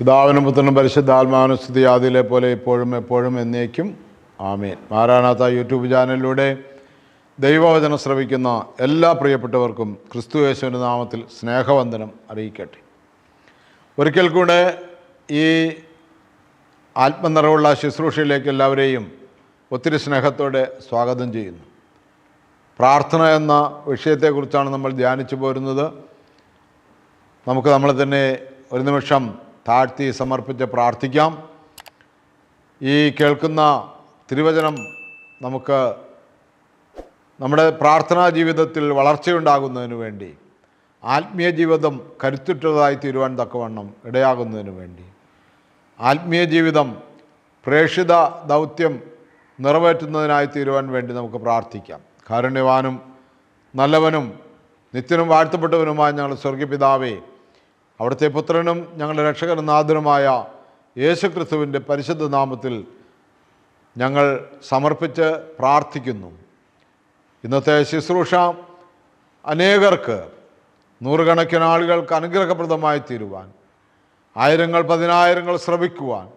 പിതാവിനും പുത്രനും പരിശുദ്ധാത്മാവിനും സ്തുതി ആദിയിലെ പോലെ ഇപ്പോഴും എപ്പോഴും എന്നേക്കും. ആമേൻ. മാരാനാഥ യൂട്യൂബ് ചാനലിലൂടെ ദൈവവചനം ശ്രവിക്കുന്ന എല്ലാ പ്രിയപ്പെട്ടവർക്കും ക്രിസ്തു യേശുവിന്റെ നാമത്തിൽ സ്നേഹവന്ദനം അറിയിക്കട്ടെ. ഒരിക്കൽ കൂടെ ഈ ആത്മനിറവുള്ള ശുശ്രൂഷയിലേക്ക് എല്ലാവരെയും ഒത്തിരി സ്നേഹത്തോടെ സ്വാഗതം ചെയ്യുന്നു. പ്രാർത്ഥന എന്ന വിഷയത്തെക്കുറിച്ചാണ് നമ്മൾ ധ്യാനിച്ചു പോരുന്നത്. നമുക്ക് നമ്മളെ തന്നെ ഒരു നിമിഷം താഴ്ത്തി സമർപ്പിച്ച് പ്രാർത്ഥിക്കാം. ഈ കേൾക്കുന്ന തിരുവചനം നമുക്ക് നമ്മുടെ പ്രാർത്ഥനാ ജീവിതത്തിൽ വളർച്ചയുണ്ടാകുന്നതിന് വേണ്ടി ആത്മീയ ജീവിതം കരുത്തുറ്റതായി തീരുവാൻ തക്കവണ്ണം ഇടയാകുന്നതിന് വേണ്ടി ആത്മീയ ജീവിതം പ്രേക്ഷിത ദൗത്യം നിറവേറ്റുന്നതിനായി തീരുവാൻ വേണ്ടി നമുക്ക് പ്രാർത്ഥിക്കാം. കാരുണ്യവാനും നല്ലവനും നിത്യനും വാഴ്ത്തപ്പെട്ടവനുമായ ഞങ്ങൾ സ്വർഗപിതാവേ അവിടുത്തെ പുത്രനും ഞങ്ങളുടെ രക്ഷകനും നാഥനുമായ യേശുക്രിസ്തുവിന്റെ പരിശുദ്ധ നാമത്തിൽ ഞങ്ങൾ സമർപ്പിച്ച് പ്രാർത്ഥിക്കുന്നു. ഇന്നത്തെ ശുശ്രൂഷ അനേകർക്ക് നൂറുകണക്കിന് ആളുകൾക്ക് അനുഗ്രഹപ്രദമായി തീരുവാൻ ആയിരങ്ങൾ പതിനായിരങ്ങൾ ശ്രമിക്കുവാൻ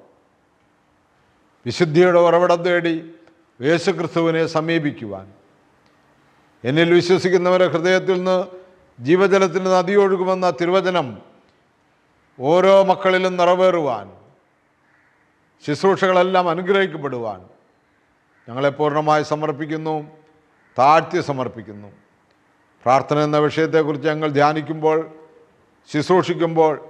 വിശുദ്ധിയുടെ ഉറവിടം തേടി യേശുക്രിസ്തുവിനെ സമീപിക്കുവാൻ. എന്നിൽ വിശ്വസിക്കുന്നവരെ ഹൃദയത്തിൽ നിന്ന് ജീവജലത്തിന്റെ നദി ഒഴുകുമെന്ന തിരുവചനം ഓരോ മക്കളിലും നിറവേറുവാൻ ശുശ്രൂഷകളെല്ലാം അനുഗ്രഹിക്കപ്പെടുവാൻ ഞങ്ങളെ പൂർണമായി സമർപ്പിക്കുന്നു താഴ്ത്തി സമർപ്പിക്കുന്നു. പ്രാർത്ഥന എന്ന വിഷയത്തെക്കുറിച്ച് ഞങ്ങൾ ധ്യാനിക്കുമ്പോൾ ശുശ്രൂഷിക്കുമ്പോൾ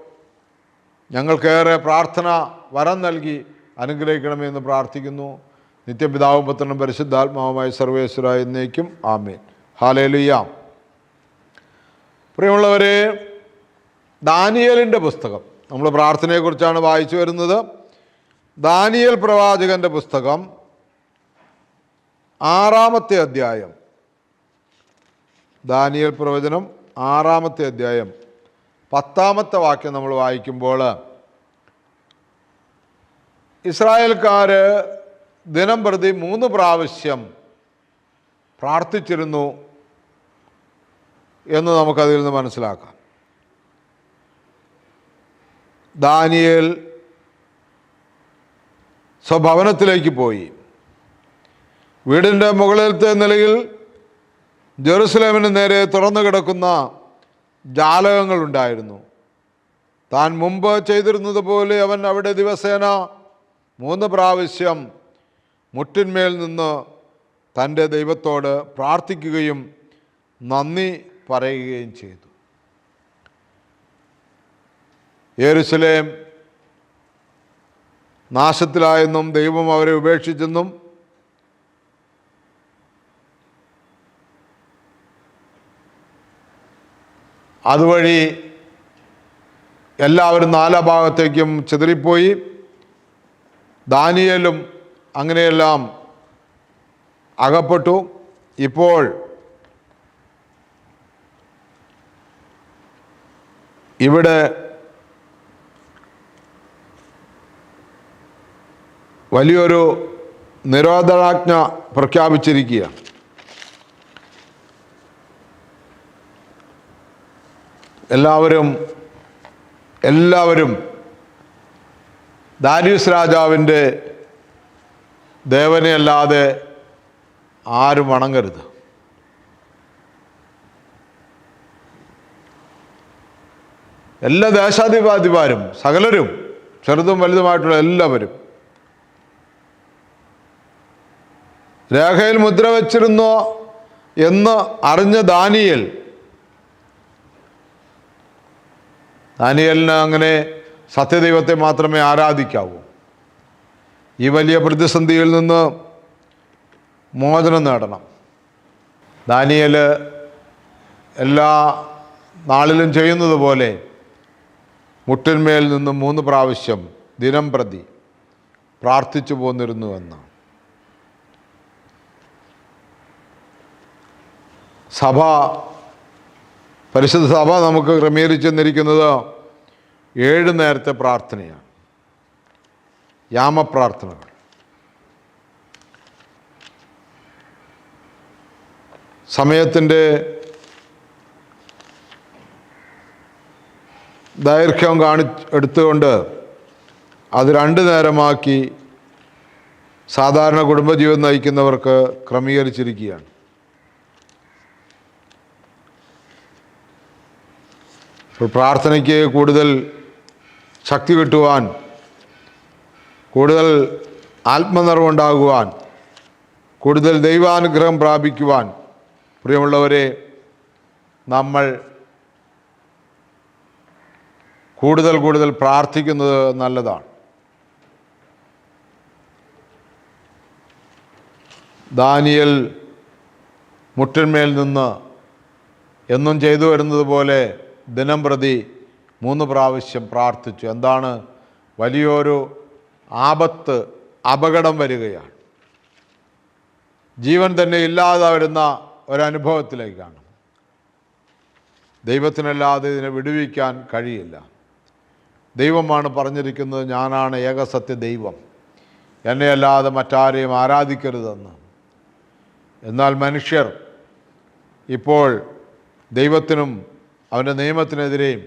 ഞങ്ങൾക്കേറെ പ്രാർത്ഥന വരം നൽകി അനുഗ്രഹിക്കണമെന്ന് പ്രാർത്ഥിക്കുന്നു. നിത്യപിതാവും പുത്രനും പരിശുദ്ധാത്മാവുമായി സർവേശ്വര എന്നേക്കും ആമേൻ. ഹാലേലുയാം. പ്രിയമുള്ളവരെ ദാനിയലിന്റെ പുസ്തകം. നമ്മൾ പ്രാർത്ഥനയെക്കുറിച്ചാണ് വായിച്ചു വരുന്നത്. ദാനിയൽ പ്രവാചകന്റെ പുസ്തകം ആറാമത്തെ അധ്യായം. ദാനിയൽ പ്രവചനം ആറാമത്തെ അധ്യായം. പത്താമത്തെ വാക്യം നമ്മൾ വായിക്കുമ്പോൾ ഇസ്രായേൽക്കാർ ദിനം പ്രതി മൂന്ന് പ്രാവശ്യം പ്രാർത്ഥിച്ചിരുന്നു എന്ന് നമുക്കതിൽ നിന്ന് മനസ്സിലാക്കാം. ദാനിയേൽ സ്വഭവനത്തിലേക്ക് പോയി. വീടിന്റെ മുകളിലത്തെ നിലയിൽ ജെറുസലേമിന് നേരെ തുറന്നു കിടക്കുന്ന ജാലകങ്ങളുണ്ടായിരുന്നു. താൻ മുമ്പ് ചെയ്തിരുന്നത് പോലെ അവൻ അവിടെ ദിവസേന മൂന്ന് പ്രാവശ്യം മുട്ടിന്മേൽ നിന്ന് തന്റെ ദൈവത്തോട് പ്രാർത്ഥിക്കുകയും നന്ദി പറയുകയും ചെയ്തു. യേരുസലേം നാശത്തിലായെന്നും ദൈവം അവരെ ഉപേക്ഷിച്ചെന്നും അതുവഴി എല്ലാവരും നാലാ ഭാഗത്തേക്കും ചിതറിപ്പോയി. ദാനിയലും അങ്ങനെയെല്ലാം അകപ്പെട്ടു. ഇപ്പോൾ ഇവിടെ വലിയൊരു നിരോധനാജ്ഞ പ്രഖ്യാപിച്ചിരിക്കുക. എല്ലാവരും എല്ലാവരും ദാരിയസ് രാജാവിന്റെ ദേവനെ അല്ലാതെ ആരും വണങ്ങരുത്. എല്ലാ ദേശാധിപാധിമാരും സകലരും ചെറുതും വലുതുമായിട്ടുള്ള എല്ലാവരും രേഖയിൽ മുദ്ര വച്ചിരുന്നോ എന്ന് അറിഞ്ഞ ദാനിയൽ. ദാനിയലിന് അങ്ങനെ സത്യദൈവത്തെ മാത്രമേ ആരാധിക്കാവൂ. ഈ വലിയ പ്രതിസന്ധിയിൽ നിന്ന് മോചനം നേടണം. ദാനിയൽ എല്ലാ നാളിലും ചെയ്യുന്നത് പോലെ മുട്ടിന്മേൽ നിന്ന് മൂന്ന് പ്രാവശ്യം ദിനം പ്രതി പ്രാർത്ഥിച്ചു പോന്നിരുന്നുവെന്ന് സഭ പരിശുദ്ധ സഭ നമുക്ക് ക്രമീകരിച്ചെന്നിരിക്കുന്നത് ഏഴ് നേരത്തെ പ്രാർത്ഥനയാണ്. യാമപ്രാർത്ഥനകൾ. സമയത്തിന്റെ ദൈർഘ്യം കാണി എടുത്തുകൊണ്ട് അത് രണ്ട് നേരമാക്കി സാധാരണ കുടുംബജീവിതം നയിക്കുന്നവർക്ക് ക്രമീകരിച്ചിരിക്കുകയാണ്. പ്രാർത്ഥനയ്ക്ക് കൂടുതൽ ശക്തി കിട്ടുവാൻ കൂടുതൽ ആത്മനിർവുണ്ടാകുവാൻ കൂടുതൽ ദൈവാനുഗ്രഹം പ്രാപിക്കുവാൻ പ്രിയമുള്ളവരെ നമ്മൾ കൂടുതൽ കൂടുതൽ പ്രാർത്ഥിക്കുന്നത് നല്ലതാണ്. ദാനിയൽ മുട്ടിന്മേൽ നിന്ന് എന്നും ചെയ്തു വരുന്നത് പോലെ ദിനം പ്രതി മൂന്ന് പ്രാവശ്യം പ്രാർത്ഥിച്ചു. എന്താണ്? വലിയൊരു ആപത്ത് അപകടം വരികയാണ്. ജീവൻ തന്നെ ഇല്ലാതെ വരുന്ന ഒരനുഭവത്തിലേക്കാണ്. ദൈവത്തിനല്ലാതെ ഇതിനെ വിടുവിക്കാൻ കഴിയില്ല. ദൈവമാണ് പറഞ്ഞിരിക്കുന്നത് ഞാനാണ് ഏകസത്യ ദൈവം. എന്നെയല്ലാതെ മറ്റാരെയും ആരാധിക്കരുതെന്ന്. എന്നാൽ മനുഷ്യർ ഇപ്പോൾ ദൈവത്തിനും അവന്റെ നിയമത്തിനെതിരെയും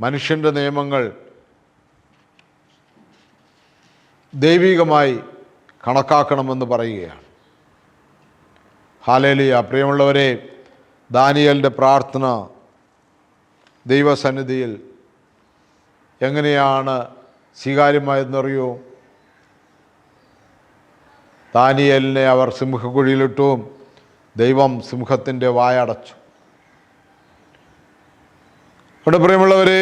മനുഷ്യന്റെ നിയമങ്ങൾ ദൈവികമായി കണക്കാക്കണമെന്ന് പറയുകയാണ്. ഹാലേലിയ. പ്രിയമുള്ളവരെ ദാനിയലിന്റെ പ്രാർത്ഥന ദൈവസന്നിധിയിൽ എങ്ങനെയാണ് സ്വീകാര്യമായെന്നറിയോ ദാനിയലിനെ അവർ സിംഹക്കുഴിയിലിട്ടു ദൈവം സിംഹത്തിന്റെ വായടച്ചു. അവിടെ പ്രിയമുള്ളവരെ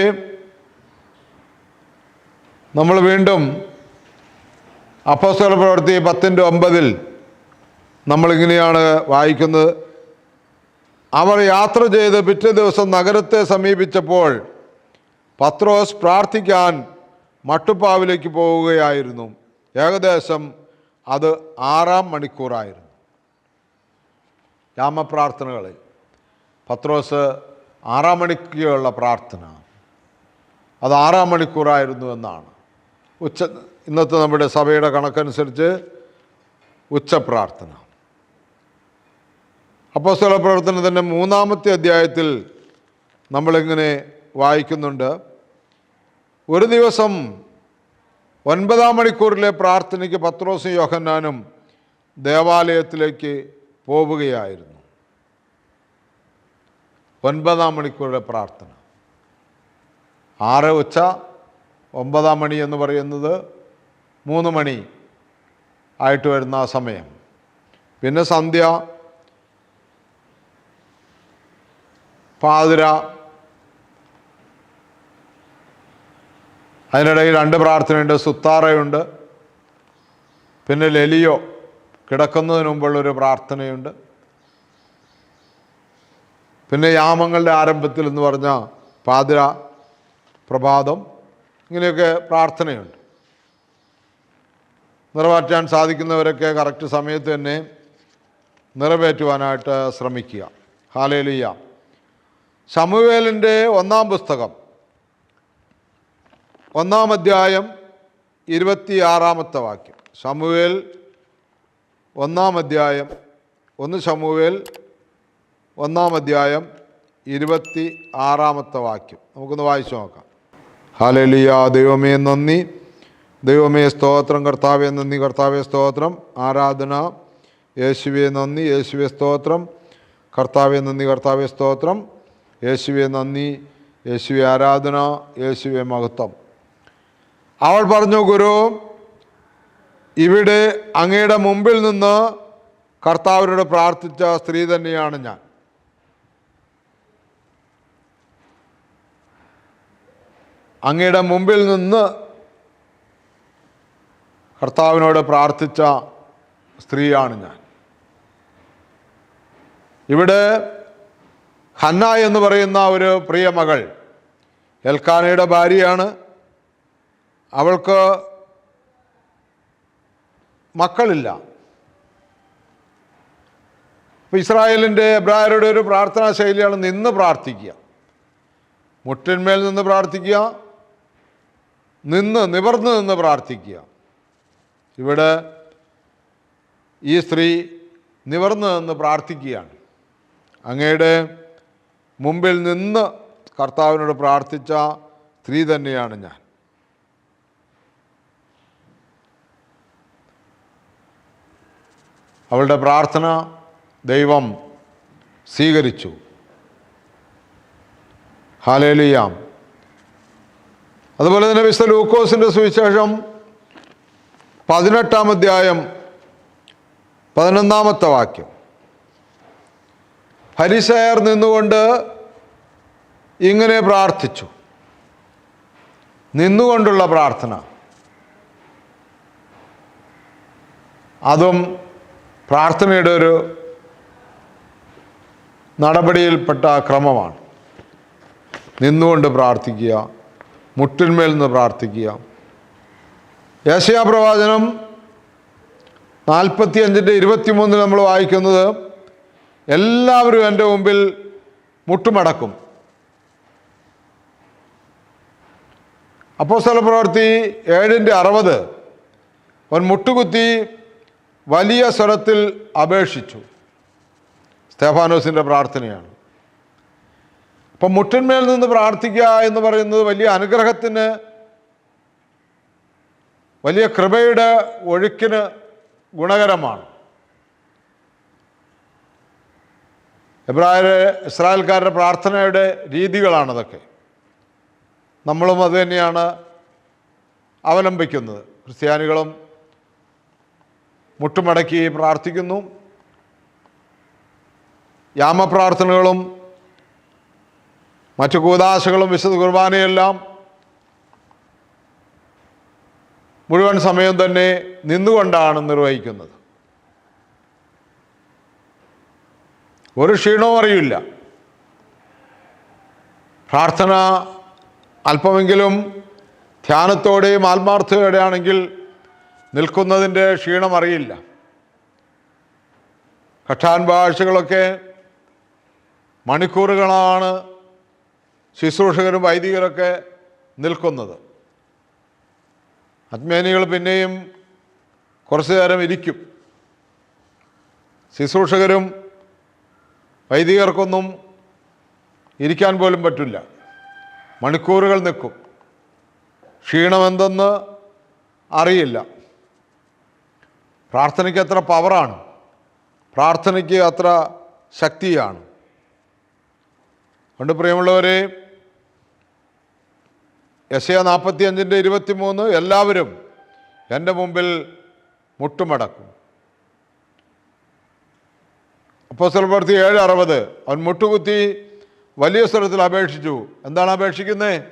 നമ്മൾ വീണ്ടും അപ്പോസ്തല പ്രവർത്തി പത്തിന്റെ ഒമ്പതിൽ നമ്മളിങ്ങനെയാണ് വായിക്കുന്നത്. അവർ യാത്ര ചെയ്ത് പിറ്റേ ദിവസം നഗരത്തെ സമീപിച്ചപ്പോൾ പത്രോസ് പ്രാർത്ഥിക്കാൻ മട്ടുപ്പാവിലേക്ക് പോവുകയായിരുന്നു ഏകദേശം അത് ആറാം മണിക്കൂറായിരുന്നു. രാമപ്രാർത്ഥനകളിൽ പത്രോസ് ആറാം മണിക്കുള്ള പ്രാർത്ഥന. അത് ആറാം മണിക്കൂറായിരുന്നു എന്നാണ്. ഉച്ച ഇന്നത്തെ നമ്മുടെ സഭയുടെ കണക്കനുസരിച്ച് ഉച്ചപ്രാർത്ഥന അപ്പോസ്തല പ്രവർത്തനത്തിന്റെ മൂന്നാമത്തെ അധ്യായത്തിൽ നമ്മളിങ്ങനെ വായിക്കുന്നുണ്ട്. ഒരു ദിവസം ഒൻപതാം മണിക്കൂറിലെ പ്രാർത്ഥനയ്ക്ക് പത്രോസും യോഹന്നാനും ദേവാലയത്തിലേക്ക് പോവുകയായിരുന്നു. ഒൻപതാം മണിക്കൂറുടെ പ്രാർത്ഥന. ആറ് ഉച്ച ഒമ്പതാം മണി എന്ന് പറയുന്നത് മൂന്ന് മണി ആയിട്ട് വരുന്ന ആ സമയം. പിന്നെ സന്ധ്യ പാതിര അതിനിടയിൽ രണ്ട് പ്രാർത്ഥനയുണ്ട് സുത്താറയുണ്ട് പിന്നെ ലലിയോ കിടക്കുന്നതിന് മുമ്പുള്ളൊരു പ്രാർത്ഥനയുണ്ട്. പിന്നെ യാമങ്ങളുടെ ആരംഭത്തിൽ എന്ന് പറഞ്ഞാൽ പാതിര പ്രഭാതം ഇങ്ങനെയൊക്കെ പ്രാർത്ഥനയുണ്ട്. നിറവേറ്റാൻ സാധിക്കുന്നവരൊക്കെ കറക്റ്റ് സമയത്ത് തന്നെ നിറവേറ്റുവാനായിട്ട് ശ്രമിക്കുക. ഹാലേലിയ. ശമുവേലിന്റെ ഒന്നാം പുസ്തകം ഒന്നാം അധ്യായം ഇരുപത്തിയാറാമത്തെ വാക്യം. ശമുവേൽ ഒന്നാം അധ്യായം ഒന്ന് ശമുവേൽ ഒന്നാം അധ്യായം ഇരുപത്തി ആറാമത്തെ വാക്യം. നമുക്കൊന്ന് വായിച്ചു നോക്കാം. ഹാലലിയ ദൈവമേ നന്ദി. ദൈവമേ സ്തോത്രം. കർത്താവെ നന്ദി. കർത്താവെ സ്തോത്രം. ആരാധന. യേശുവെ നന്ദി. യേശുവെ സ്തോത്രം. കർത്താവെ നന്ദി. കർത്താവെ സ്തോത്രം. യേശുവെ നന്ദി. യേശുവെ ആരാധന. യേശുവെ മഹത്വം. അവൾ പറഞ്ഞു ഗുരു ഇവിടെ അങ്ങയുടെ മുമ്പിൽ നിന്ന് കർത്താവിനോട് പ്രാർത്ഥിച്ച സ്ത്രീ തന്നെയാണ് ഞാൻ. അങ്ങയുടെ മുമ്പിൽ നിന്ന് കർത്താവിനോട് പ്രാർത്ഥിച്ച സ്ത്രീയാണ് ഞാൻ. ഇവിടെ ഹന്ന എന്ന് പറയുന്ന ഒരു പ്രിയ മകൾ എൽക്കാനയുടെ ഭാര്യയാണ്. അവൾക്ക് മക്കളില്ല. ഇസ്രായേലിന്റെ എബ്രായരുടെ ഒരു പ്രാർത്ഥനാ ശൈലിയാണ് നിന്ന് പ്രാർത്ഥിക്കുക. മുട്ടിന്മേൽ നിന്ന് പ്രാർത്ഥിക്കുക. നിന്ന് നിവർന്ന് നിന്ന് പ്രാർത്ഥിക്കുക. ഇവിടെ ഈ സ്ത്രീ നിവർന്ന് നിന്ന് പ്രാർത്ഥിക്കുകയാണ്. അങ്ങയുടെ മുമ്പിൽ നിന്ന് കർത്താവിനോട് പ്രാർത്ഥിച്ച സ്ത്രീ തന്നെയാണ് ഞാൻ. അവളുടെ പ്രാർത്ഥന ദൈവം സ്വീകരിച്ചു. ഹാലേലിയാം അതുപോലെ തന്നെ വിശുദ്ധ ലൂക്കോസിന്റെ സുവിശേഷം പതിനെട്ടാം അധ്യായം പതിനൊന്നാമത്തെ വാക്യം. ഹരിശയർ നിന്നുകൊണ്ട് ഇങ്ങനെ പ്രാർത്ഥിച്ചു. നിന്നുകൊണ്ടുള്ള പ്രാർത്ഥന. അതും പ്രാർത്ഥനയുടെ ഒരു നടപടിയിൽപ്പെട്ട ക്രമമാണ്. നിന്നുകൊണ്ട് പ്രാർത്ഥിക്കുക മുട്ടിന്മേൽ നിന്ന് പ്രാർത്ഥിക്കുക. യേശയാ പ്രവാചനം നാൽപ്പത്തി അഞ്ചിന്റെ ഇരുപത്തിമൂന്നിൽ നമ്മൾ വായിക്കുന്നത് എല്ലാവരും എന്റെ മുമ്പിൽ മുട്ടുമടക്കും. അപ്പോസ്തല പ്രവൃത്തി ഏഴിന്റെ അറുപത് അവൻ മുട്ടുകുത്തി വലിയ സ്വരത്തിൽ അപേക്ഷിച്ചു. സ്തേഫാനോസിന്റെ പ്രാർത്ഥനയാണ്. അപ്പം മുട്ടിന്മേൽ നിന്ന് പ്രാർത്ഥിക്കുക എന്ന് പറയുന്നത് വലിയ അനുഗ്രഹത്തിന് വലിയ കൃപയുടെ ഒഴുക്കിന് ഗുണകരമാണ്. എബ്രായരെ ഇസ്രായേൽക്കാരുടെ പ്രാർത്ഥനയുടെ രീതികളാണതൊക്കെ. നമ്മളും അത് തന്നെയാണ് അവലംബിക്കുന്നത്. ക്രിസ്ത്യാനികളും മുട്ടുമടക്കി പ്രാർത്ഥിക്കുന്നു. യാമപ്രാർത്ഥനകളും മറ്റു കൂതാശകളും വിശുദ്ധ കുർബാനയെല്ലാം മുഴുവൻ സമയം തന്നെ നിന്നുകൊണ്ടാണ് നിർവഹിക്കുന്നത്. ഒരു ക്ഷീണവും അറിയില്ല. പ്രാർത്ഥന അല്പമെങ്കിലും ധ്യാനത്തോടെയും ആത്മാർത്ഥതയോടെയാണെങ്കിൽ നിൽക്കുന്നതിന്റെ ക്ഷീണം അറിയില്ല. കഠാൻ ഭാഷകളൊക്കെ മണിക്കൂറുകളാണ് ശുശ്രൂഷകരും വൈദികരൊക്കെ നിൽക്കുന്നത്. അജ്ഞാനികൾ പിന്നെയും കുറച്ചു നേരം ഇരിക്കും. ശുശ്രൂഷകരും വൈദികർക്കൊന്നും ഇരിക്കാൻ പോലും പറ്റില്ല. മണിക്കൂറുകൾ നിൽക്കും. ക്ഷീണമെന്തെന്ന് അറിയില്ല. പ്രാർത്ഥനയ്ക്ക് അത്ര പവറാണ്. പ്രാർത്ഥനയ്ക്ക് അത്ര ശക്തിയാണ്. അതുകൊണ്ട് പ്രിയമുള്ളവരെ യശയ നാൽപ്പത്തി അഞ്ചിന്റെ ഇരുപത്തി മൂന്ന് എല്ലാവരും എന്റെ മുമ്പിൽ മുട്ടുമടക്കും. അപ്പോൾ പ്രവർത്തി ഏഴ് അറുപത്. അവൻ മുട്ടുകുത്തി വലിയ സ്വരത്തിൽ അപേക്ഷിച്ചു. എന്താണ് അപേക്ഷിക്കുന്നത്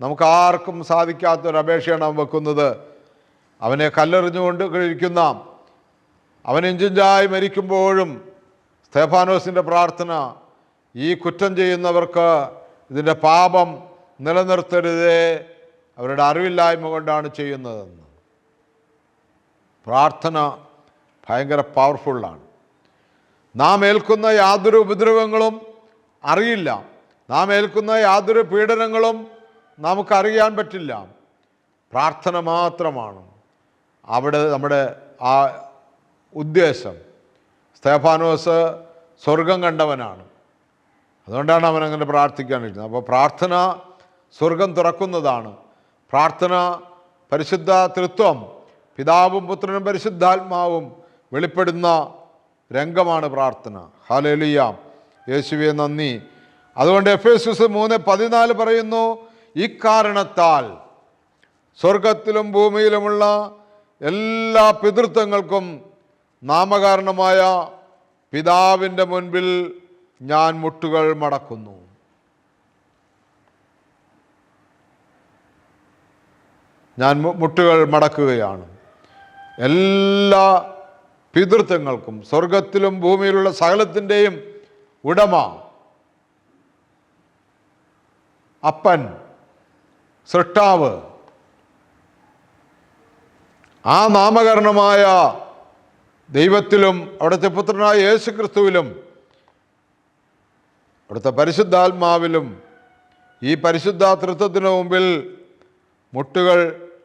നമുക്ക് ആർക്കും സാധിക്കാത്തൊരു അപേക്ഷയാണ് അവൻ വെക്കുന്നത്. അവനെ കല്ലെറിഞ്ഞുകൊണ്ട് ഇരിക്കുന്ന അവൻ ഇഞ്ചിഞ്ചായി മരിക്കുമ്പോഴും സ്തേഫാനോസിന്റെ പ്രാർത്ഥന ഈ കുറ്റം ചെയ്യുന്നവർക്ക് ഇതിന്റെ പാപം നിലനിർത്തരുതേ. അവരുടെ അറിവില്ലായ്മ കൊണ്ടാണ് ചെയ്യുന്നതെന്ന്. പ്രാർത്ഥന ഭയങ്കര പവർഫുള്ളാണ് നാം ഏൽക്കുന്ന യാതൊരു ഉപദ്രവങ്ങളും അറിയില്ല. നാം ഏൽക്കുന്ന യാതൊരു പീഡനങ്ങളും നമുക്കറിയാൻ പറ്റില്ല. പ്രാർത്ഥന മാത്രമാണ് അവിടെ നമ്മുടെ ആ ഉദ്ദേശം. സ്തേഫാനോസ് സ്വർഗം കണ്ടവനാണ്. അതുകൊണ്ടാണ് അവൻ അങ്ങനെ പ്രാർത്ഥിക്കാനിരുന്നത്. അപ്പോൾ പ്രാർത്ഥന സ്വർഗം തുറക്കുന്നതാണ്. പ്രാർത്ഥന പരിശുദ്ധ തൃത്വം പിതാവും പുത്രനും പരിശുദ്ധാത്മാവും വെളിപ്പെടുന്ന രംഗമാണ് പ്രാർത്ഥന. ഹാലേലിയാം യേശുവെ നന്ദി. അതുകൊണ്ട് എഫ് എസ് എസ് മൂന്ന് പതിനാല് പറയുന്നു ഇക്കാരണത്താൽ സ്വർഗത്തിലും ഭൂമിയിലുമുള്ള എല്ലാ പിതൃത്വങ്ങൾക്കും നാമകാരണമായ പിതാവിന്റെ മുൻപിൽ ഞാൻ മുട്ടുകൾ മടക്കുന്നു. ഞാൻ മുട്ടുകൾ മടക്കുകയാണ്. എല്ലാ പിതൃത്വങ്ങൾക്കും സ്വർഗത്തിലും ഭൂമിയിലുള്ള സകലത്തിന്റെയും ഉടമ അപ്പൻ സൃഷ്ടാവ് ആ നാമകരണമായ ദൈവത്തിലും അവിടുത്തെ പുത്രനായ യേശു ക്രിസ്തുവിലും അവിടുത്തെ പരിശുദ്ധാത്മാവിലും ഈ പരിശുദ്ധ തൃത്വത്തിന് മുമ്പിൽ മുട്ടുകൾ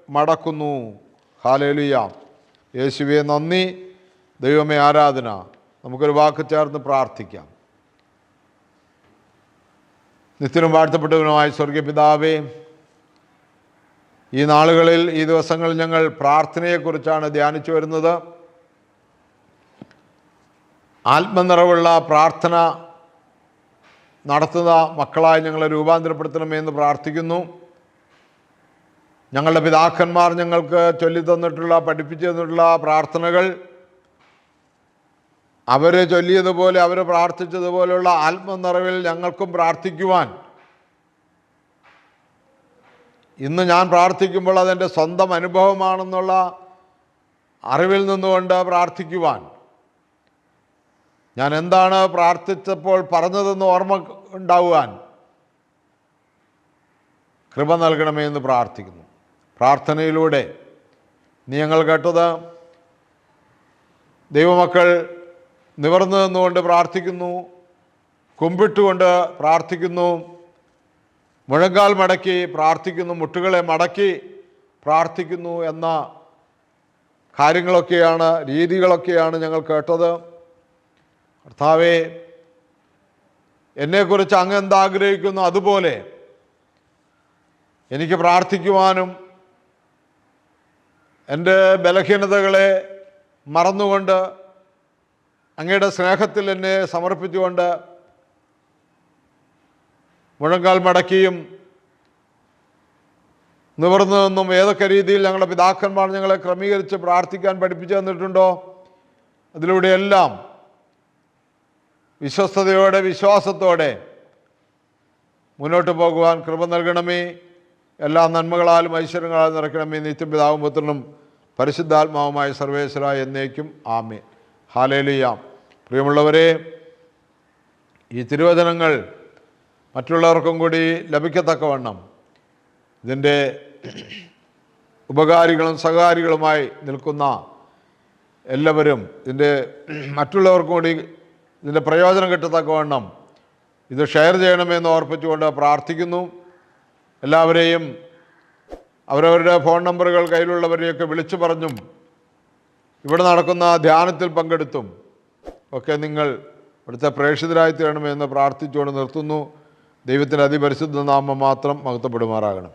മടക്കുന്നു. ഹാലേലുയ യേശുവെ നന്ദി. ദൈവമേ ആരാധന. നമുക്കൊരു വാക്ക് ചേർന്ന് പ്രാർത്ഥിക്കാം. നിത്യനും വാഴ്ത്തപ്പെട്ടവനുമായ സ്വർഗീയ പിതാവേ ഈ നാളുകളിൽ ഈ ദിവസങ്ങളിൽ ഞങ്ങൾ പ്രാർത്ഥനയെക്കുറിച്ചാണ് ധ്യാനിച്ചു വരുന്നത്. ആത്മനിറവുള്ള പ്രാർത്ഥന നടത്തുന്ന മക്കളായി ഞങ്ങളെ രൂപാന്തരപ്പെടുത്തണമേ എന്ന് പ്രാർത്ഥിക്കുന്നു. ഞങ്ങളുടെ പിതാക്കന്മാർ ഞങ്ങൾക്ക് ചൊല്ലി തന്നിട്ടുള്ള പഠിപ്പിച്ചു തന്നിട്ടുള്ള പ്രാർത്ഥനകൾ അവർ ചൊല്ലിയതുപോലെ അവർ പ്രാർത്ഥിച്ചതുപോലെയുള്ള ആത്മനിറവിൽ ഞങ്ങൾക്കും പ്രാർത്ഥിക്കുവാൻ. ഇന്ന് ഞാൻ പ്രാർത്ഥിക്കുമ്പോൾ അതെന്റെ സ്വന്തം അനുഭവമാണെന്നുള്ള അറിവിൽ നിന്നുകൊണ്ട് പ്രാർത്ഥിക്കുവാൻ. ഞാൻ എന്താണ് പ്രാർത്ഥിച്ചപ്പോൾ പറഞ്ഞതെന്ന് ഓർമ്മ ഉണ്ടാവുവാൻ. കൃപ നൽകണമേ എന്ന് പ്രാർത്ഥിക്കുന്നു. പ്രാർത്ഥനയിലൂടെ നീ ഞങ്ങൾ കേട്ടത് ദൈവമക്കൾ നിവർന്നു നിന്നുകൊണ്ട് പ്രാർത്ഥിക്കുന്നു കുമ്പിട്ടുകൊണ്ട് പ്രാർത്ഥിക്കുന്നു മുഴങ്കാൽ മടക്കി പ്രാർത്ഥിക്കുന്നു മുട്ടുകളെ മടക്കി പ്രാർത്ഥിക്കുന്നു എന്ന കാര്യങ്ങളൊക്കെയാണ് രീതികളൊക്കെയാണ് ഞങ്ങൾ കേട്ടത്. കർത്താവെ എന്നെക്കുറിച്ച് അങ്ങ് എന്താഗ്രഹിക്കുന്നു അതുപോലെ എനിക്ക് പ്രാർത്ഥിക്കുവാനും എന്റെ ബലഹീനതകളെ മറന്നുകൊണ്ട് അങ്ങയുടെ സ്നേഹത്തിൽ എന്നെ സമർപ്പിച്ചുകൊണ്ട് മുഴങ്കാൽ മടക്കിയും നിവർന്നു നിന്നും ഏതൊക്കെ രീതിയിൽ ഞങ്ങളുടെ പിതാക്കന്മാർ ഞങ്ങളെ ക്രമീകരിച്ച് പ്രാർത്ഥിക്കാൻ പഠിപ്പിച്ചു തന്നിട്ടുണ്ടോ? അതിലൂടെയെല്ലാം വിശ്വസ്തയോടെ വിശ്വാസത്തോടെ മുന്നോട്ട് പോകുവാൻ കൃപ നൽകണമേ. എല്ലാ നന്മകളാലും ഐശ്വര്യങ്ങളാലും നിറയ്ക്കണമേ നിത്യം പിതാവും പുത്രനും പരിശുദ്ധാത്മാവുമായ സർവേശ്വര എന്നേക്കും ആമേ ഹാലേലിയാം പ്രിയമുള്ളവരെ ഈ തിരുവചനങ്ങൾ മറ്റുള്ളവർക്കും കൂടി ലഭിക്കത്തക്കവണ്ണം ഇതിന്റെ ഉപകാരികളും സഹകാരികളുമായി നിൽക്കുന്ന എല്ലാവരും ഇതിന്റെ മറ്റുള്ളവർക്കും കൂടി ഇതിന്റെ പ്രയോജനം കിട്ടത്തക്കവണ്ണം ഇത് ഷെയർ ചെയ്യണമെന്ന് ഓർപ്പിച്ചുകൊണ്ട് പ്രാർത്ഥിക്കുന്നു. എല്ലാവരെയും അവരവരുടെ ഫോൺ നമ്പറുകൾ കയ്യിലുള്ളവരെയൊക്കെ വിളിച്ചു പറഞ്ഞും ഇവിടെ നടക്കുന്ന ധ്യാനത്തിൽ പങ്കെടുത്തും ഒക്കെ നിങ്ങൾ ഇവിടുത്തെ പ്രേക്ഷിതരായി തീരണമെന്ന് പ്രാർത്ഥിച്ചുകൊണ്ട് നിർത്തുന്നു. ദൈവത്തിന്റെ അതിപരിശുദ്ധ നാമം മാത്രം മഹത്വപ്പെടുമാറാകണം.